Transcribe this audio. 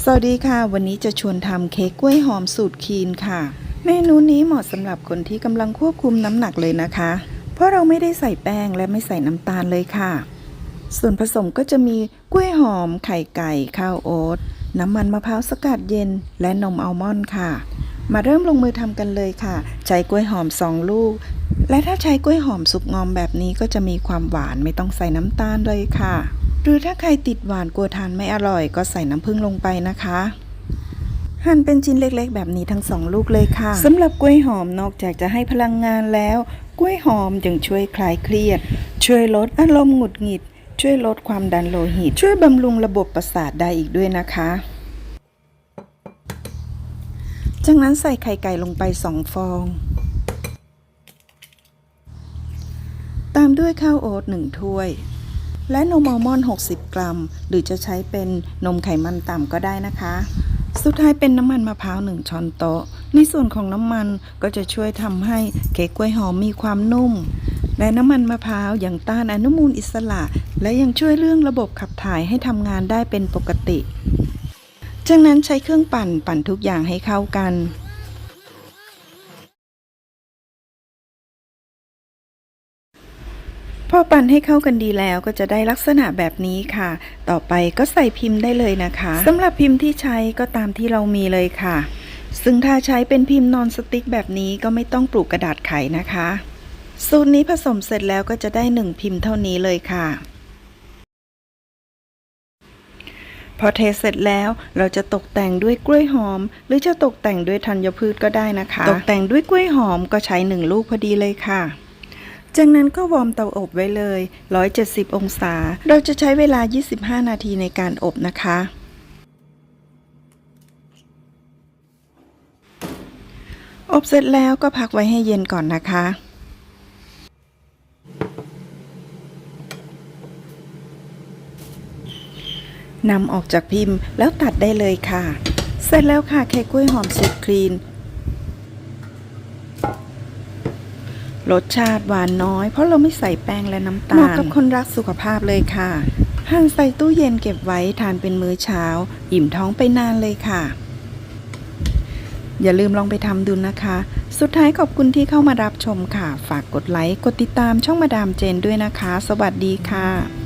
สวัสดีค่ะ วันนี้จะชวนทำเค้กกล้วยหอมสูตรคีนค่ะ เมนูนี้เหมาะสำหรับคนที่กำลังควบคุมน้ำหนักเลยนะคะ เพราะเราไม่ได้ใส่แป้งและไม่ใส่น้ำตาลเลยค่ะ ส่วนผสมก็จะมีกล้วยหอม ไข่ไก่ ข้าวโอ๊ต น้ำมันมะพร้าวสกัดเย็น และนมอัลมอนด์ค่ะ มาเริ่มลงมือทำกันเลยค่ะ ใช้กล้วยหอม2ลูก และถ้าใช้กล้วยหอมสุกงอมแบบนี้ก็จะมีความหวานไม่ต้องใส่น้ำตาลเลยค่ะ หรือถ้าใครติดหวานกลัวทานไม่อร่อยก็ใส่น้ำผึ้งลงไปนะคะ หั่นเป็นชิ้นเล็กๆ แบบนี้ทั้งสองลูกเลยค่ะสำหรับกล้วยหอมนอกจากจะให้พลังงานแล้ว กล้วยหอมยังช่วยคลายเครียด ช่วยลดอารมณ์หงุดหงิด ช่วยลดความดันโลหิต ช่วยบำรุงระบบประสาทได้อีกด้วยนะคะจากนั้นใส่ไข่ไก่ลงไปสองฟอง ตามด้วยข้าวโอ๊ตหนึ่งถ้วย และนมอัลมอนด์60 กรัม หรือจะใช้เป็นนมไขมันต่ำก็ได้นะคะ สุดท้ายเป็นน้ำมันมะพร้าว 1 ช้อนโต๊ะ ในส่วนของน้ำมันก็จะช่วยทำให้เค้กกล้วยหอมมีความนุ่ม และน้ำมันมะพร้าวยังต้านอนุมูลอิสระ และยังช่วยเรื่องระบบขับถ่ายให้ทำงานได้เป็นปกติ จากนั้นใช้เครื่องปั่นปั่นทุกอย่างให้เข้ากัน พอปั่นให้เข้ากันดีแล้วก็จะได้ลักษณะแบบนี้ค่ะ ต่อไปก็ใส่พิมพ์ได้เลยนะคะสำหรับพิมพ์ที่ใช้ก็ตามที่เรามีเลยค่ะ ซึ่งถ้าใช้เป็นพิมพ์นอนสติ๊กแบบนี้ก็ไม่ต้องปลูกกระดาษไขนะคะ สูตรนี้ผสมเสร็จแล้วก็จะได้หนึ่งพิมพ์เท่านี้เลยค่ะพอเทเสร็จแล้วเราจะตกแต่งด้วยกล้วยหอม หรือจะตกแต่งด้วยธัญพืชก็ได้นะคะ ตกแต่งด้วยกล้วยหอมก็ใช้หนึ่งลูกพอดีเลยค่ะ จากนั้นก็วอร์มเตาอบไว้เลย 170 องศา เราจะใช้เวลา 25 นาทีในการอบนะคะ อบเสร็จแล้วก็พักไว้ให้เย็นก่อนนะคะนำออกจากพิมพ์แล้วตัดได้เลยค่ะ เสร็จแล้วค่ะเค้กกล้วยหอมสุดคลีน รสชาติหวานน้อย เพราะเราไม่ใส่แป้งและน้ำตาลเหมาะกับคนรักสุขภาพเลยค่ะหั่นใส่ตู้เย็นเก็บไว้ทานเป็นมื้อเช้า อิ่มท้องไปนานเลยค่ะ อย่าลืมลองไปทำดูนะคะ สุดท้ายขอบคุณที่เข้ามารับชมค่ะ ฝากกดไลค์ กดติดตามช่องมาดามเจนด้วยนะคะ สวัสดีค่ะ